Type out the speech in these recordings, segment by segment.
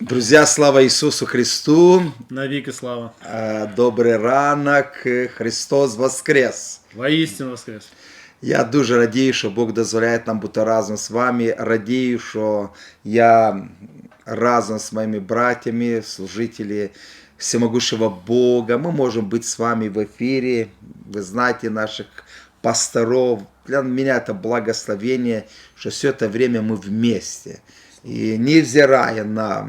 Друзья, слава Ісусу Христу! Навіки слава. Е, Добрий ранок, Е, Христос Воскрес! Воістину воскрес. Я дуже радію, що Бог дозволяє нам бути разом з вами. Радію, що я разом з моїми братьями, служителі всемогущего Бога. Мы можем быть с вами в эфире. Вы знаете наших пасторов. Для меня это благословение, что все это время мы вместе. и невзирая на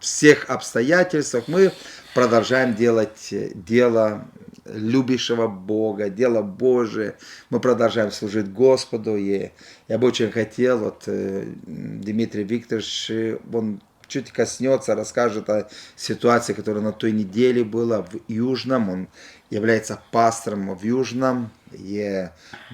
всех обстоятельствах, мы продолжаем делать э, дело любящего Бога, дело Божие. Мы продолжаем служить Господу. И я бы очень хотел, вот э, Дмитрий Викторович, он чуть коснется, расскажет о ситуации, которая на той неделе была в Южном. Он является пастором в Южном. И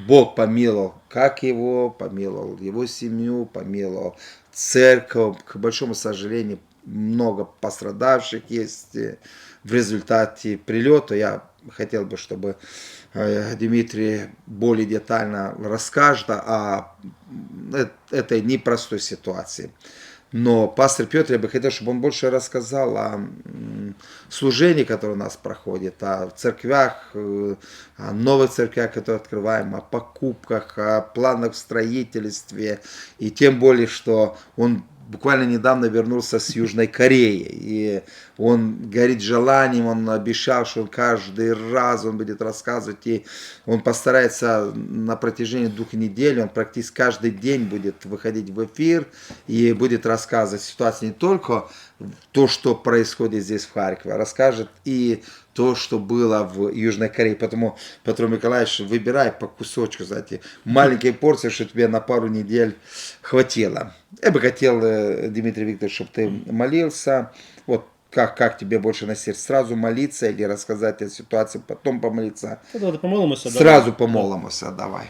Бог помиловал как его, помиловал его семью, помиловал церковь. К большому сожалению, много пострадавших есть э, в результате прилета. Я хотел бы, чтобы э, Дмитрий более детально расскажет о э, этой непростой ситуации. Но пастор Петр, я бы хотел, чтобы он больше рассказал о служении, которое у нас проходит, о церквях, э, о новых церквях, которые открываем, о покупках, о планах в строительстве. И тем более, что он буквально недавно вернулся с Южной Кореи. И он горит желанием, он обещал, что каждый раз он будет рассказывать. И он постарается на протяжении двух недель, он практически каждый день будет выходить в эфир и будет рассказывать ситуацию не только то, что происходит здесь в Харькове, а расскажет и то, что было в Южной Корее. Поэтому, Петр Николаевич, выбирай по кусочку, знаете, маленькие порции, что тебе на пару недель хватило. Я бы хотел, э, Дмитрий Викторович, чтобы ты молился. Вот как, как тебе больше на сердце? Сразу молиться или рассказать о ситуации, потом помолиться? Давайте помолимося. Сразу помолимся, давай.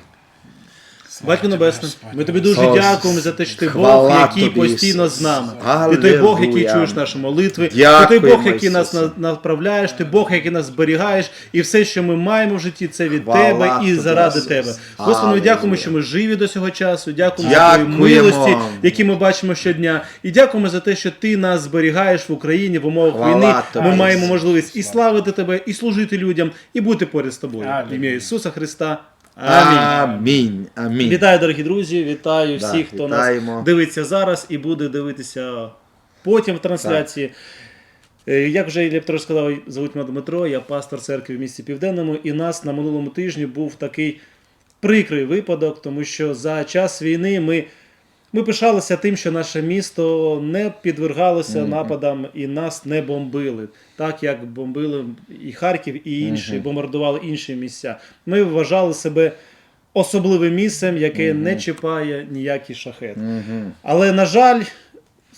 Батько Небесний, ми тобі дуже дякуємо за те, що ти Бог, який постійно з нами. Ти той Бог, який чуєш наші молитви. Ти той Бог, який нас направляєш, ти Бог, який нас зберігаєш, і все, що ми маємо в житті, це від тебе і заради тебе. Господи, ми дякуємо, що ми живі до цього часу. Дякуємо за твої милості, які ми бачимо щодня. І дякуємо за те, що ти нас зберігаєш в Україні в умовах війни. Ми маємо можливість і славити тебе, і служити людям, і бути поряд з тобою. Ім'я Ісуса Христа. Амінь. Амінь. Вітаю, дорогі друзі! Вітаю Да, всіх, хто вітаємо. нас дивиться зараз і буде дивитися потім в трансляції. Так. Як вже Ілля сказав, звуть мене Дмитро, я пастор церкви в місті Південному, і нас на минулому тижні був такий прикрий випадок, тому що за час війни ми, ми пишалися тим, що наше місто не підвергалося нападам і нас не бомбили, так як бомбили і Харків, і інші, бомбардували інші місця. Ми вважали себе особливим місцем, яке не чіпає ніякий шахет. Мгм. Але, на жаль,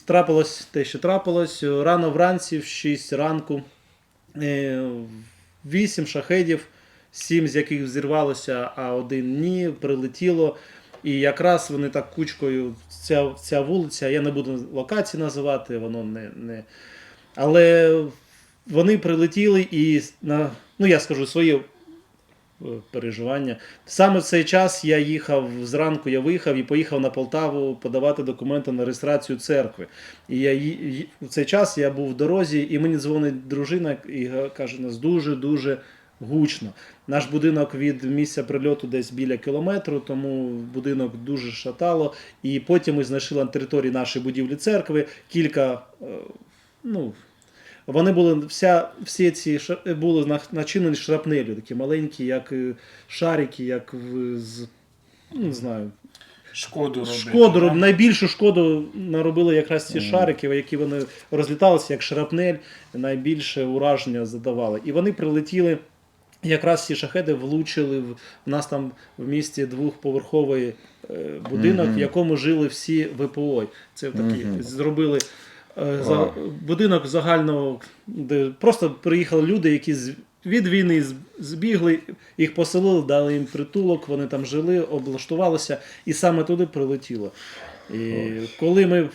трапилось те, що трапилось. Рано вранці, в 6 ранку, е, 8 шахедів, 7 з яких взірвалося, а один ні, прилетіло. І якраз вони так кучкою, ця, ця вулиця, я не буду локації називати, воно не. не... Але вони прилетіли і на, ну я скажу своє е, переживання. Саме в цей час я їхав зранку, я виїхав і поїхав на Полтаву подавати документи на реєстрацію церкви. І я в цей час я був в дорозі, і мені дзвонить дружина і каже, нас дуже дуже гучно. Наш будинок від місця прильоту десь біля кілометру, тому будинок дуже шатало. І потім ми знайшли на території нашої будівлі церкви кілька. е, Ну, вони були вся, всі ці були на- начинені шрапнелю, такі маленькі, як е, шарики, як в, з, не знаю, Шкоду робити. шкоду, роб- найбільшу шкоду наробили якраз ці шарики, які вони розліталися як шрапнель, найбільше ураження задавали. І вони прилетіли. Якраз ці шахеди влучили в в нас там в місті двохповерховий е, будинок, в якому жили всі ВПО. Це такі зробили е, за, будинок загального, де просто приїхали люди, які з від війни збігли, їх поселили, дали їм притулок, вони там жили, облаштувалися, і саме туди прилетіло. І коли ми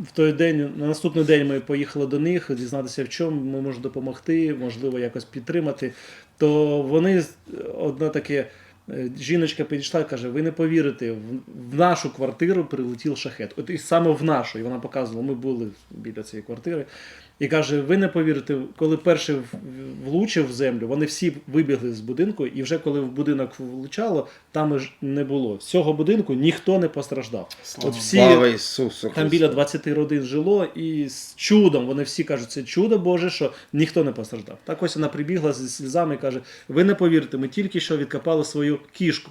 в- той день, на наступний день ми поїхали до них, дізнатися, в чому ми можемо допомогти, можливо, якось підтримати, то вони одна таке Е, Жіночка підійшла і каже: ви не повірите, в нашу квартиру прилетів шахет. От і саме в нашу. І вона показувала, ми були біля цієї квартири. І каже: ви не повірите, коли перший влучив в землю, вони всі вибігли з будинку, і вже коли в будинок влучало, там ж не було. З цього будинку ніхто не постраждав. От всі Слава Ісусу там біля 20 родин жило, і з чудом вони всі кажуть, це чудо Боже, що ніхто не постраждав. Так ось вона прибігла зі сльозами і каже: Ви не повірите, ми тільки що відкопали свою кішку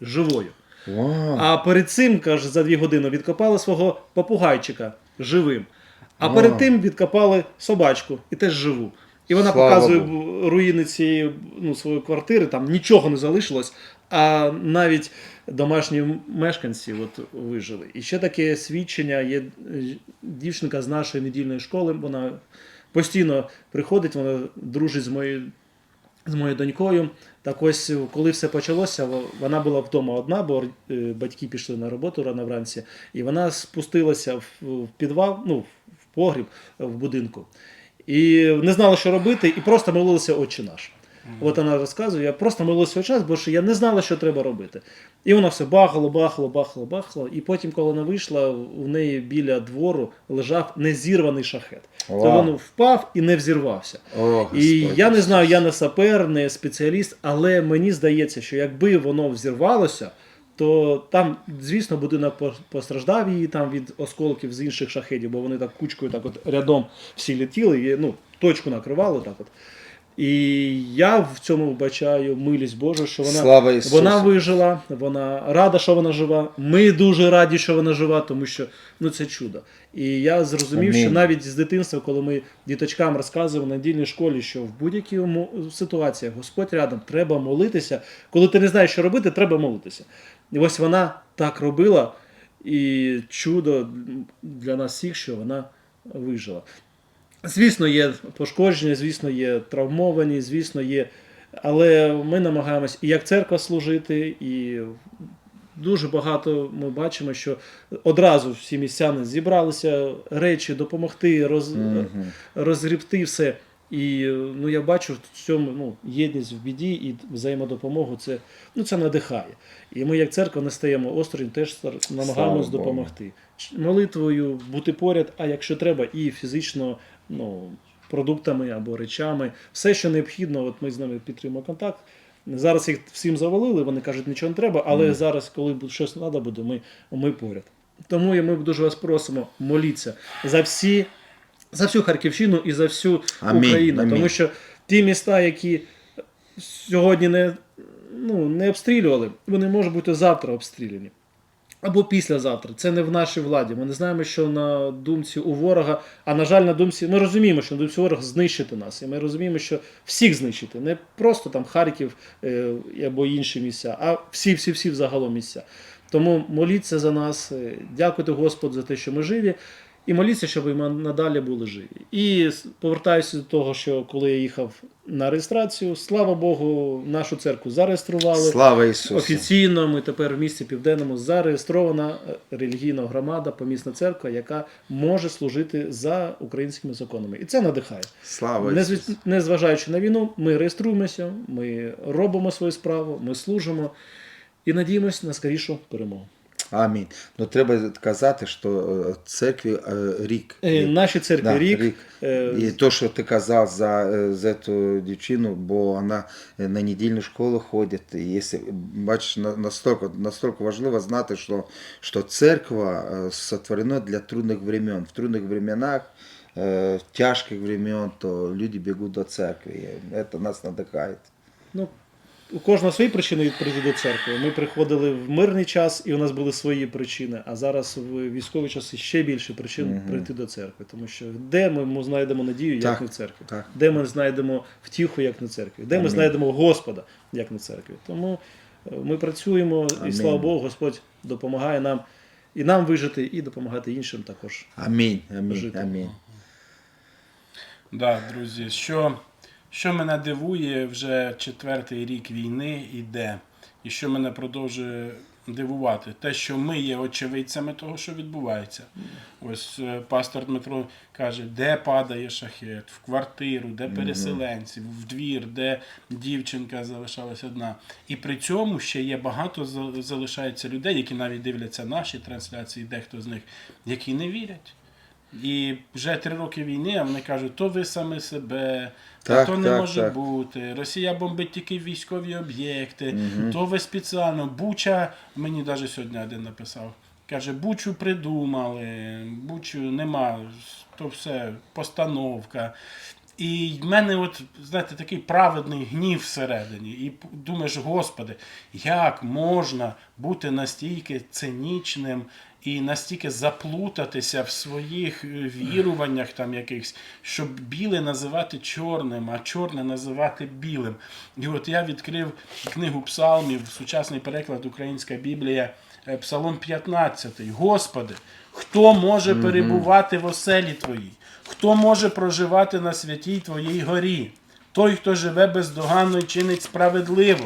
живою. Вау. А перед цим, каже, за дві години відкопали свого попугайчика живим. А перед тим відкопали собачку і теж живу. І вона Слава показує Богу. руїни цієї ну, своєї квартири, там нічого не залишилось, а навіть домашні мешканці от, вижили. І ще таке свідчення є е, дівчинка з нашої недільної школи. Вона постійно приходить, вона дружить з моєю з моєю донькою. Так ось, коли все почалося, вона була вдома одна, бо е, батьки пішли на роботу рано вранці, і вона спустилася в, підвал, ну, погріб е, в будинку. І не знала, що робити, і просто молилася Отче наш. От вона розказує, я просто молився час, бо що я не знала, що треба робити. І вона все бахало, бахало, бахало, бахало. І потім, коли вона вийшла, у неї біля двору лежав незірваний шахет. То він впав і не взірвався. О, І я не знаю, я не сапер, не спеціаліст, але мені здається, що якби воно взірвалося, то там, звісно, будинок постраждав її там від осколків з інших шахедів, бо вони так кучкою так от рядом всі летіли, і, ну, точку накривали так от. І я в цьому вбачаю милість Божу, що вона, Слава Ісусу. вона вижила, вона рада, що вона жива. Ми дуже раді, що вона жива, тому що ну, це чудо. І я зрозумів, що навіть з дитинства, коли ми діточкам розказували на недільній школі, що в будь-якій ситуації Господь рядом треба молитися. Коли ти не знаєш, що робити, треба молитися. І ось вона так робила, і чудо для нас всіх, що вона вижила. Звісно, є пошкодження, звісно, є травмовані, звісно, є. Але ми намагаємось і як церква служити, і дуже багато ми бачимо, що одразу всі містяни зібралися речі допомогти, роз, Мгм. розгрібти все. І ну, я бачу в цьому ну, єдність в біді і взаємодопомогу це, ну, це надихає. І ми, як церква, не стаємо осторонь, теж намагаємось Слава допомогти. Молитвою бути поряд, а якщо треба, і фізично ну, продуктами або речами. Все, що необхідно, от ми з ними підтримуємо контакт. Зараз їх всім завалили, вони кажуть, нічого не треба, але зараз, коли щось треба буде, ми, ми поряд. Тому ми дуже вас просимо моліться за всі, за всю Харківщину і за всю Амінь, Україну. амінь. Тому що ті міста, які сьогодні не, ну, не обстрілювали, вони можуть бути завтра обстріляні. Або післязавтра. Це не в нашій владі. Ми не знаємо, що на думці у ворога, а на жаль, на думці, ми розуміємо, що на думці ворога знищити нас. І ми розуміємо, що всіх знищити. Не просто там Харків е, або інші місця, а всі-всі-всі взагалом місця. Тому моліться за нас, е, дякуйте Господу за те, що ми живі. І моліться, щоб ми надалі були живі. І повертаюся до того, що коли я їхав на реєстрацію, слава Богу, нашу церкву зареєстрували. Слава Ісусу. Офіційно ми тепер в місті Південному зареєстрована е, релігійна громада, помісна церква, яка може служити за українськими законами. І це надихає. Слава Не Ісусу. Незважаючи на війну, ми реєструємося, ми робимо свою справу, ми служимо і надіємося на скорішу перемогу. Амінь. Ну треба казати, що е, церкві е, рік. Е, Рік. Церкві Да, рік. рік. І то, що ти казав за, за цю дівчину, бо вона на недільну школу ходить. І якщо, бачиш, на- настільки, настільки важливо знати, що, що церква сотворена для трудних времен. В трудних временах, в тяжких времен, то люди бігуть до церкви. Це нас надихає. Ну, у кожного свої причини від прийти до церкви. Ми приходили в мирний час, і у нас були свої причини. А зараз в військовий час ще більше причин Мгм. прийти до церкви. Тому що де ми знайдемо надію, як Так, не в церкві? так. Де ми знайдемо втіху, як не в церкві? Де ми знайдемо Господа, як не в церкві? Тому е, ми працюємо, і слава Богу, Господь допомагає нам і нам вижити, і допомагати іншим також. Амінь. Амінь. Жити. Амінь. Да, друзі, що, що мене дивує, вже четвертий рік війни йде, і що мене продовжує дивувати. Те, що ми є очевидцями того, що відбувається. Ось е, пастор Дмитро каже, де падає шахет, в квартиру, де переселенці, в двір, де дівчинка залишалась одна. І при цьому ще є багато залишається людей, які навіть дивляться наші трансляції, дехто з них, які не вірять. І вже три роки війни, а вони кажуть, то ви саме себе, Так, то не так, може так. бути. Росія бомбить тільки військові об'єкти, то ви спеціально. Буча, мені навіть сьогодні один написав. Каже, Бучу придумали, Бучу нема, то все постановка. І в мене, от, знаєте, такий праведний гнів всередині. І думаєш, Господи, як можна бути настільки цинічним і настільки заплутатися в своїх е, віруваннях там якихось, щоб біле називати чорним, а чорне називати білим. І от я відкрив книгу псалмів, сучасний переклад Українська Біблія, е, Псалом 15. Господи, хто може перебувати в оселі Твоїй? Хто може проживати на святій Твоїй горі? Той, хто живе бездоганно і чинить справедливо,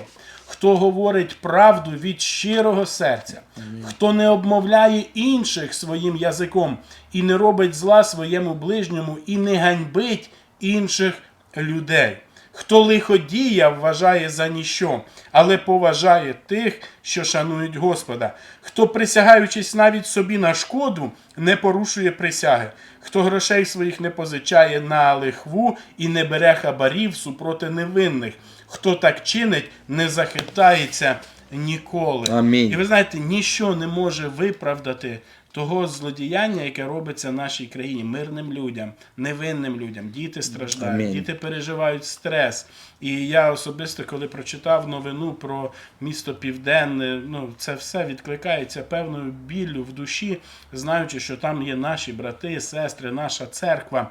хто говорить правду від щирого серця, хто не обмовляє інших своїм язиком і не робить зла своєму ближньому і не ганьбить інших людей. Хто лиходія вважає за ніщо, але поважає тих, що шанують Господа. Хто, присягаючись навіть собі на шкоду, не порушує присяги. Хто грошей своїх не позичає на лихву і не бере хабарів супроти невинних. Хто так чинить, не захитається ніколи. Амінь. І ви знаєте, ніщо не може виправдати того злодіяння, яке робиться в нашій країні, мирним людям, невинним людям. Діти страждають, Амінь. діти переживають стрес. І я особисто, коли прочитав новину про місто Південне, ну це все відкликається певною біллю в душі, знаючи, що там є наші брати, сестри, наша церква.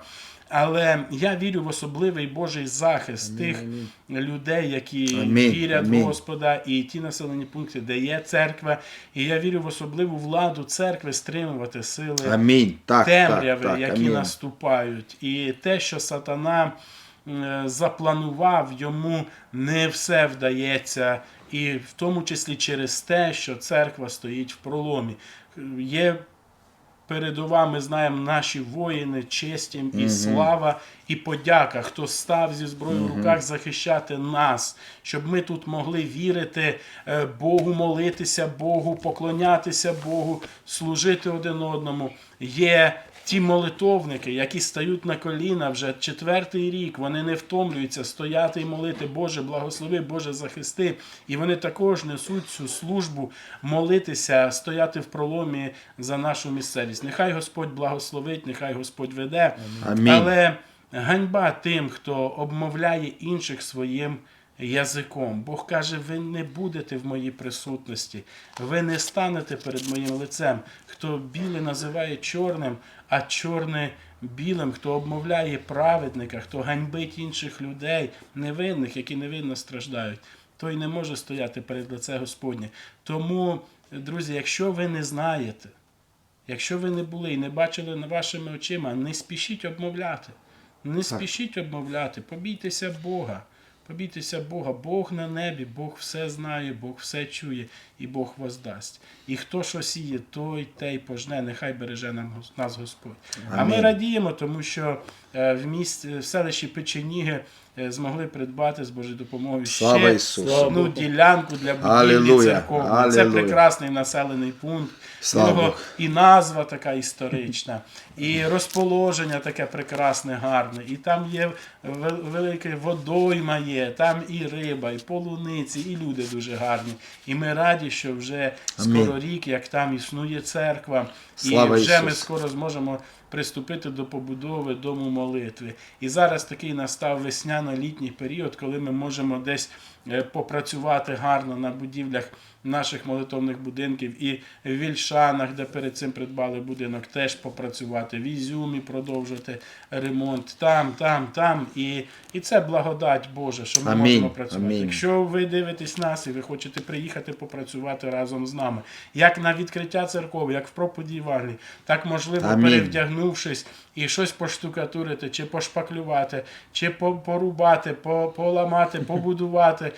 Але я вірю в особливий Божий захист тих людей, які Амінь, вірять в. Господа, і ті населені пункти, де є церква. І я вірю в особливу владу церкви стримувати сили Амінь. Так, темряви, так, так, які амінь. наступають. І те, що сатана е, запланував, йому не все вдається. І в тому числі через те, що церква стоїть в проломі. Є передова, ми знаємо наші воїни, честь їм і слава, і подяка, хто став зі зброєю в руках захищати нас, щоб ми тут могли вірити е, Богу, молитися Богу, поклонятися Богу, служити один одному. Є ті молитовники, які стають на коліна вже четвертий рік, вони не втомлюються стояти і молити, Боже, благослови, Боже, захисти. І вони також несуть цю службу, молитися, стояти в проломі за нашу місцевість. Нехай Господь благословить, нехай Господь веде. Амінь. Але ганьба тим, хто обмовляє інших своїм язиком. Бог каже, ви не будете в моїй присутності, ви не станете перед моїм лицем. Хто біле називає чорним, а чорне білим, хто обмовляє праведника, хто ганьбить інших людей, невинних, які невинно страждають, той не може стояти перед лице Господнє. Тому, друзі, якщо ви не знаєте, Якщо ви не були і не бачили вашими очима, не спішіть обмовляти. Не спішіть обмовляти, побійтеся Бога. Побійтеся Бога, Бог на небі, Бог все знає, Бог все чує і Бог воздасть. І хто що сіє, той те й пожне, нехай береже нам, нас Господь. А ми радіємо, тому що е, в місті в селищі Печеніги змогли придбати з Божою допомогою Слава ще Ісусу. одну ділянку для будівлі Алілуя, церковної. Це алілуя. прекрасний населений пункт. Слава Богу. і назва така історична, і розположення таке прекрасне, гарне. І там є вел- велике водойма є, там і риба, і полуниці, і люди дуже гарні. І ми раді, що вже Амінь. скоро рік, як там існує церква, Слава і вже ми Ісусу. скоро зможемо приступити до побудови дому молитви. І зараз такий настав весняно-літній період, коли ми можемо десь е, попрацювати гарно на будівлях наших молитовних будинків і в Вільшанах, де перед цим придбали будинок, теж попрацювати, в Ізюмі продовжити ремонт, там, там, там. І, і це благодать Божа, що ми Амінь, можемо працювати. амінь. Якщо ви дивитесь нас і ви хочете приїхати попрацювати разом з нами, як на відкриття церков, як в проповіді Євангелії, так можливо Амінь. перевдягнути звернувшись і щось поштукатурити, чи пошпаклювати, чи порубати, поламати, побудувати.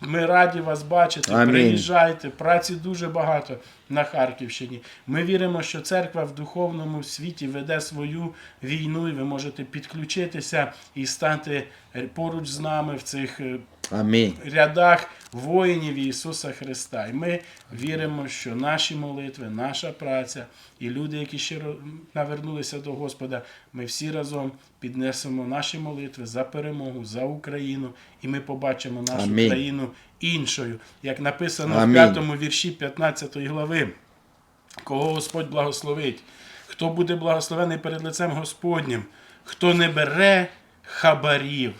Ми раді вас бачити. Амінь. Приїжджайте. Праці дуже багато на Харківщині. Ми віримо, що церква в духовному світі веде свою війну, і ви можете підключитися і стати поруч з нами в цих е, Аминь. рядах воїнів Ісуса Христа. І ми віримо, що наші молитви, наша праця і люди, які щиро навернулися до Господа, ми всі разом піднесемо наші молитви за перемогу, за Україну, і ми побачимо нашу Амінь. країну іншою. Як написано Амінь. в п'ятому вірші 15 глави, кого Господь благословить, хто буде благословений перед лицем Господнім, хто не бере хабарів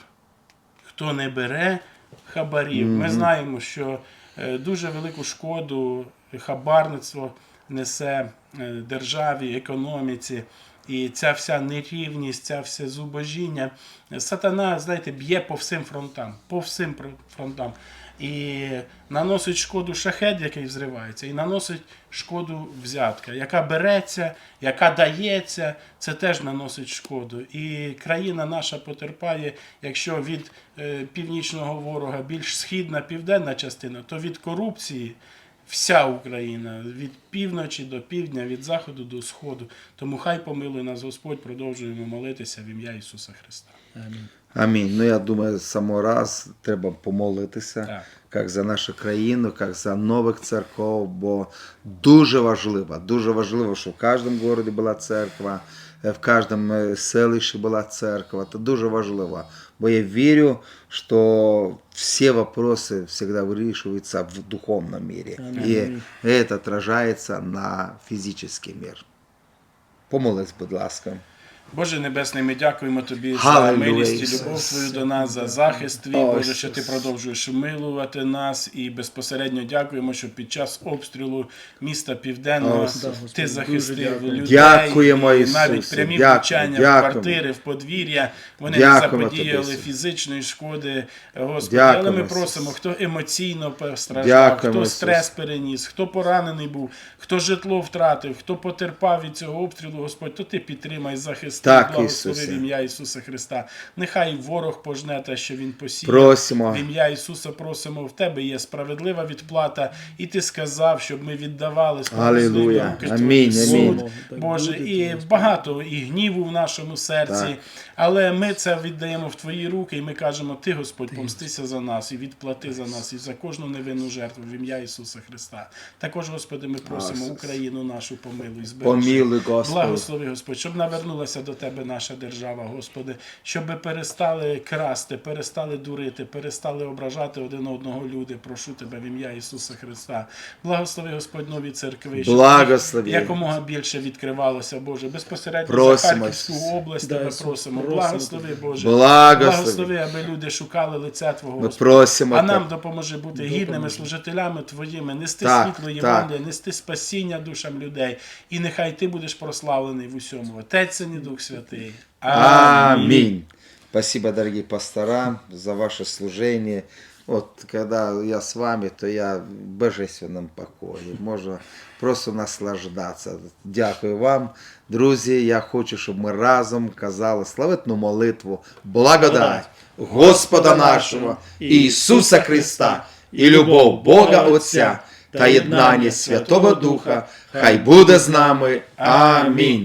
хто не бере хабарів. Ми знаємо, що е, дуже велику шкоду хабарництво несе е, державі, економіці. І ця вся нерівність, ця все зубожіння. Сатана, знаєте, б'є по всім фронтам, по всім фр- фронтам. І наносить шкоду шахет, який взривається, і наносить шкоду взятка, яка береться, яка дається, це теж наносить шкоду. І країна наша потерпає, якщо від е, північного ворога більш східна, південна частина, то від корупції вся Україна, від півночі до півдня, від заходу до сходу. Тому хай помилує нас Господь, продовжуємо молитися в ім'я Ісуса Христа. Амінь. Амінь. Ну я думаю, само раз треба помолитися, Так. як за нашу країну, як за нових церков, бо дуже важливо, дуже важливо, щоб в кожному місті була церква, е, в кожному е, селищі була церква. Це дуже важливо. Бо я вірю, що всі вопроси завжди вирішуються в духовному мірі. Амінь. І це отражається на фізичний мір. Помолись, будь ласка. Боже Небесний, ми дякуємо Тобі за милість і любов Твою до нас, за захист Твій, Боже, що Ти продовжуєш милувати нас. І безпосередньо дякуємо, що під час обстрілу міста Південного Господи, Ти захистив людей. Дякуємо, і навіть прямі влучання в квартири, в подвір'я, вони не заподіяли фізичної шкоди, Господи. Але ми просимо, хто емоційно постраждав, хто стрес переніс, хто поранений був, хто житло втратив, хто потерпав від цього обстрілу, Господь, то ти підтримай, захисти, Так, благослови в ім'я Ісуса Христа. Нехай ворог пожне те, що він посіяв. Просимо. В ім'я Ісуса просимо, в тебе є справедлива відплата, і ти сказав, щоб ми віддавали справедливі руки Амінь, амінь. Боже, і багато і гніву в нашому серці, Так. Але ми це віддаємо в Твої руки, і ми кажемо, Ти, Господь, помстися за нас і відплати за нас, і за кожну невинну жертву в ім'я Ісуса Христа. Також, Господи, ми просимо. Україну нашу помилуй, збережи. Благослови, Господь, щоб навернулася до Тебе наша держава, Господи, щоб перестали красти, перестали дурити, перестали ображати один одного люди. Прошу Тебе в ім'я Ісуса Христа. Благослови, Господь, нові церкви, Благослови. якомога більше відкривалося, Боже. Безпосередньо Просимо, за Харківську область Да, Тебе просимо. Просимо Благослови, Боже. Благослови. Благослови, аби люди шукали лиця Твого, Ми просимо А нам допоможи бути гідними служителями Твоїми, нести Так, світло. Євангелія, нести спасіння душам людей. І нехай Ти будеш прославлений в усьому. Отець Син і Дух Святий. Амінь. Спасибо, дорогие пастора, за ваше служение. Вот когда я с вами, то я в божественном покое. Можна просто наслаждатися. Дякую вам, друзі. Я хочу, щоб ми разом казали славетну молитву, благодать Господа нашого Ісуса Христа і любов Бога Отця та єднання Святого Духа. Хай буде з нами. Амінь.